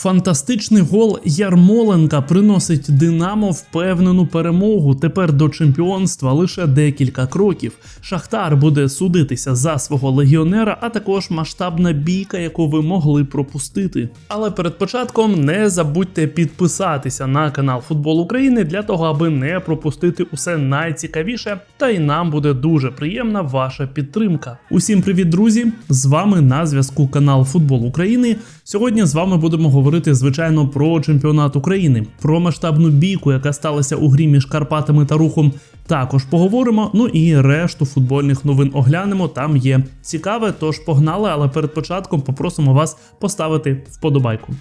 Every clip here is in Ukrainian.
Фантастичний гол Ярмоленка приносить Динамо впевнену перемогу. Тепер до чемпіонства лише декілька кроків. Шахтар буде судитися за свого легіонера, а також масштабна бійка, яку ви могли пропустити. Але перед початком не забудьте підписатися на канал Футбол України для того, аби не пропустити усе найцікавіше. Та й нам буде дуже приємна ваша підтримка. Усім привіт, друзі! З вами на зв'язку канал Футбол України. Сьогодні з вами будемо говорити, звичайно, про чемпіонат України, про масштабну бійку, яка сталася у грі між Карпатами та Рухом. Також поговоримо. Ну і решту футбольних новин оглянемо. Там є цікаве, тож погнали. Але перед початком попросимо вас поставити вподобайку.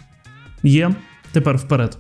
Є тепер вперед.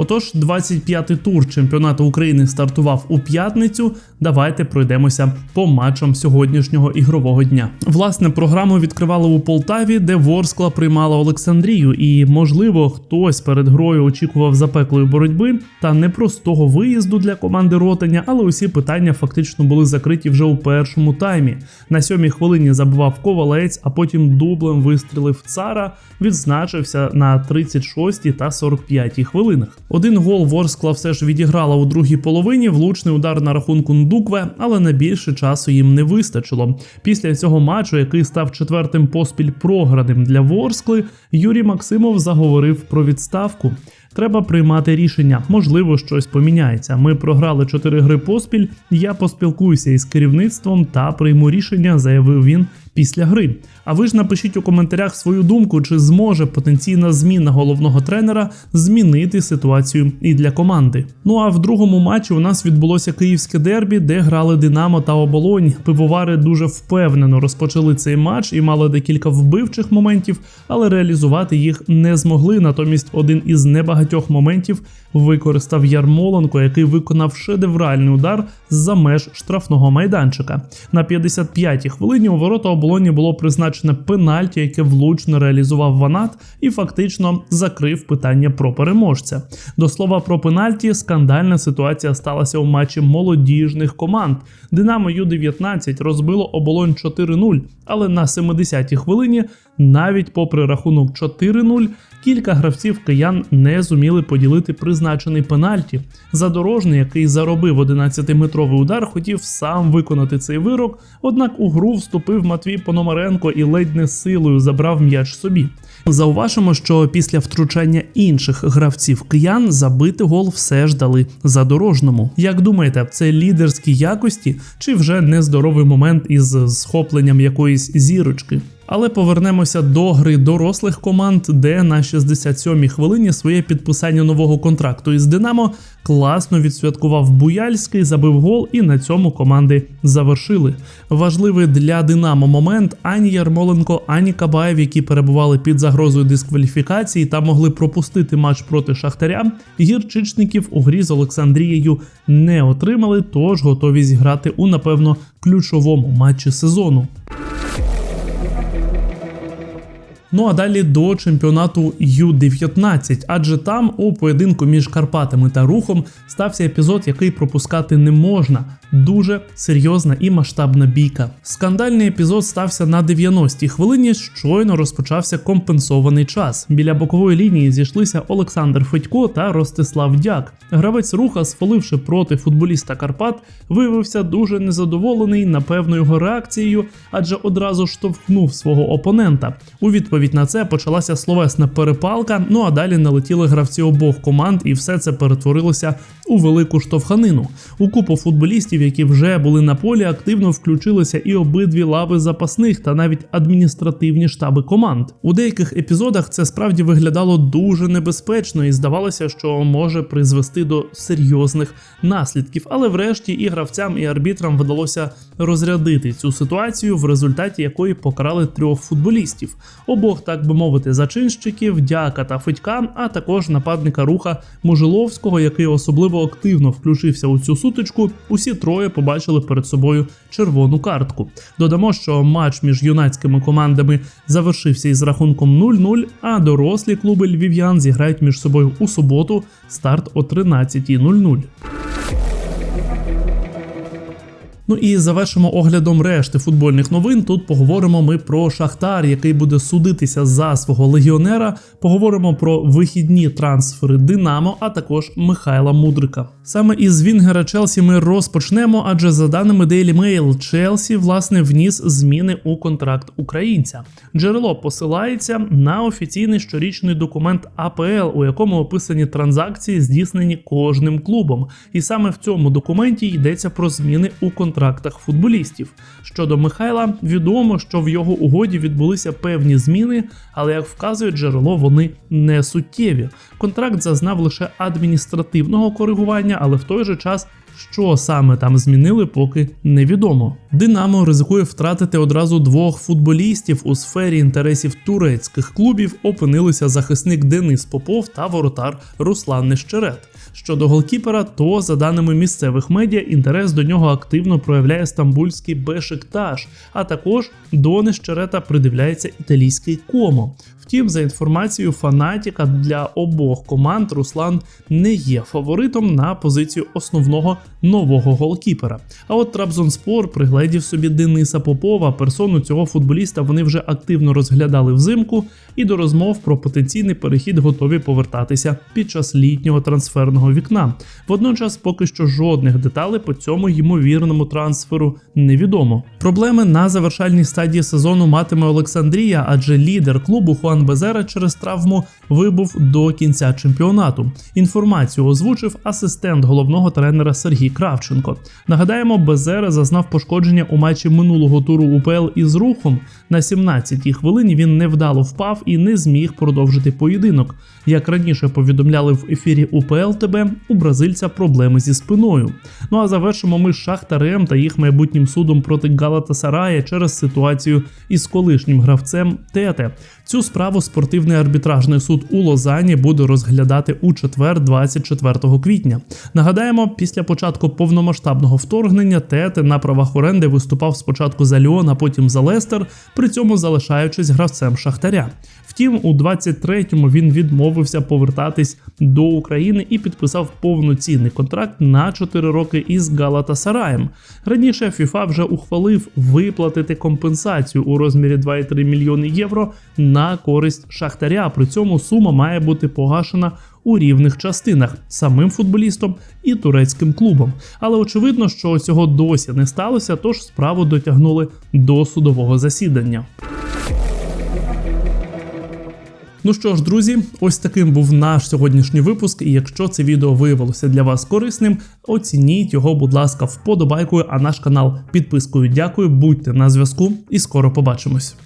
Отож, 25-й тур чемпіонату України стартував у п'ятницю. Давайте пройдемося по матчам сьогоднішнього ігрового дня. Власне, програму відкривали у Полтаві, де Ворскла приймала Олександрію, і можливо хтось перед грою очікував запеклої боротьби та непростого виїзду для команди Ротаня, але усі питання фактично були закриті вже у першому таймі. На сьомій хвилині забивав ковалець, а потім дублем вистрілив цара, відзначився на 36-й та 45-й хвилинах. Один гол Ворскла все ж відіграла у другій половині. Влучний удар на рахунку Ндукве, але на більше часу їм не вистачило. Після цього матчу, який став четвертим поспіль програним для Ворскли, Юрій Максимов заговорив про відставку. Треба приймати рішення, можливо, щось поміняється. Ми програли чотири гри поспіль. Я поспілкуюся із керівництвом та прийму рішення, заявив він після гри. А ви ж напишіть у коментарях свою думку, чи зможе потенційна зміна головного тренера змінити ситуацію і для команди. Ну а в другому матчі у нас відбулося київське дербі, де грали Динамо та Оболонь. Пивовари дуже впевнено розпочали цей матч і мали декілька вбивчих моментів, але реалізувати їх не змогли. Натомість один із небагатьох моментів використав Ярмоленко, який виконав шедевральний удар з-за меж штрафного майданчика. На 55-й хвилині у ворота оболоні було призначене пенальті, яке влучно реалізував Ванат і фактично закрив питання про переможця. До слова про пенальті, скандальна ситуація сталася у матчі молодіжних команд. Динамо Ю-19 розбило оболонь 4-0, але на 70-й хвилині, навіть попри рахунок 4-0, кілька гравців киян не зуміли поділити призначений пенальті. Задорожний, який заробив 11-метровий удар, хотів сам виконати цей вирок, однак у гру вступив Матвій Пономаренко і ледь не силою забрав м'яч собі. Зауважимо, що після втручання інших гравців киян забити гол все ж дали задорожному. Як думаєте, це лідерські якості чи вже нездоровий момент із схопленням якоїсь зірочки? Але повернемося до гри дорослих команд, де на 67-й хвилині своє підписання нового контракту із Динамо класно відсвяткував Буяльський, забив гол, і на цьому команди завершили. Важливий для Динамо момент ані Ярмоленко, ані Кабаєв, які перебували під загрозою дискваліфікації та могли пропустити матч проти Шахтаря. Гірчичників у грі з Олександрією не отримали, тож готові зіграти у напевно ключовому матчі сезону. Ну а далі до чемпіонату Ю-19, адже там у поєдинку між Карпатами та Рухом стався епізод, який пропускати не можна. Дуже серйозна і масштабна бійка. Скандальний епізод стався на 90-й хвилині. Щойно розпочався компенсований час. Біля бокової лінії зійшлися Олександр Федько та Ростислав Дяк. Гравець руха, сфоливши проти футболіста Карпат, виявився дуже незадоволений напевно його реакцією, адже одразу штовхнув свого опонента. У відповідь на це почалася словесна перепалка. Ну а далі налетіли гравці обох команд, і все це перетворилося у велику штовханину. У купу футболістів, які вже були на полі, активно включилися і обидві лави запасних та навіть адміністративні штаби команд. У деяких епізодах це справді виглядало дуже небезпечно і здавалося, що може призвести до серйозних наслідків. Але врешті і гравцям, і арбітрам вдалося розрядити цю ситуацію, в результаті якої покарали трьох футболістів. Обох, так би мовити, зачинщиків, дяка та Федька, а також нападника руха Можиловського, який особливо активно включився у цю сутичку. Усі троє побачили перед собою червону картку. Додамо, що матч між юнацькими командами завершився із рахунком 0-0, а дорослі клуби львів'ян зіграють між собою у суботу. Старт о 13.00. Ну і завершимо оглядом решти футбольних новин. Тут поговоримо ми про Шахтар, який буде судитися за свого легіонера. Поговоримо про вихідні трансфери Динамо, а також Михайла Мудрика. Саме із Вінгера Челсі ми розпочнемо, адже за даними Daily Mail, Челсі власне вніс зміни у контракт українця. Джерело посилається на офіційний щорічний документ АПЛ, у якому описані транзакції, здійснені кожним клубом. І саме в цьому документі йдеться про зміни у контрактах футболістів. Щодо Михайла, відомо, що в його угоді відбулися певні зміни, але як вказує джерело, вони не суттєві. Контракт зазнав лише адміністративного коригування, але в той же час. Що саме там змінили, поки невідомо. Динамо ризикує втратити одразу двох футболістів у сфері інтересів турецьких клубів. Опинилися захисник Денис Попов та воротар Руслан Нещерет. Щодо голкіпера, то за даними місцевих медіа, інтерес до нього активно проявляє стамбульський Бешикташ, а також до Нещерета придивляється італійський Комо. Втім, за інформацією фанатіка для обох команд Руслан не є фаворитом на позицію основного нового голкіпера. А от Трабзонспор пригледів собі Дениса Попова, персону цього футболіста вони вже активно розглядали взимку і до розмов про потенційний перехід готові повертатися під час літнього трансферного вікна. Водночас, поки що жодних деталей по цьому ймовірному трансферу невідомо. Проблеми на завершальній стадії сезону матиме Олександрія, адже лідер клубу Хуан Безера через травму вибув до кінця чемпіонату. Інформацію озвучив асистент головного тренера Сергій Кравченко. Нагадаємо, Безера зазнав пошкодження у матчі минулого туру УПЛ із рухом. На 17-й хвилині він невдало впав і не зміг продовжити поєдинок. Як раніше повідомляли в ефірі УПЛ ТБ, у бразильця проблеми зі спиною. Ну а завершимо ми з Шахтарем та їх майбутнім судом проти Галатасарая через ситуацію із колишнім гравцем Тете. Цю справу спортивний арбітражний суд у Лозані буде розглядати у четвер, 24 квітня. Нагадаємо, після початку повномасштабного вторгнення Тете на правах оренди виступав спочатку за Ліон, а потім за Лестер, при цьому залишаючись гравцем Шахтаря. Втім, у 23-му він відмовився повертатись до України і підписав повноцінний контракт на 4 роки із Галатасараєм. Раніше FIFA вже ухвалив виплатити компенсацію у розмірі 2,3 мільйони євро на користь Шахтаря. При цьому сума має бути погашена у рівних частинах самим футболістом і турецьким клубом. Але очевидно, що цього досі не сталося, тож справу дотягнули до судового засідання. Ну що ж, друзі, ось таким був наш сьогоднішній випуск. І якщо це відео виявилося для вас корисним, оцініть його, будь ласка, вподобайкою, а наш канал підпискою. Дякую, будьте на зв'язку і скоро побачимось.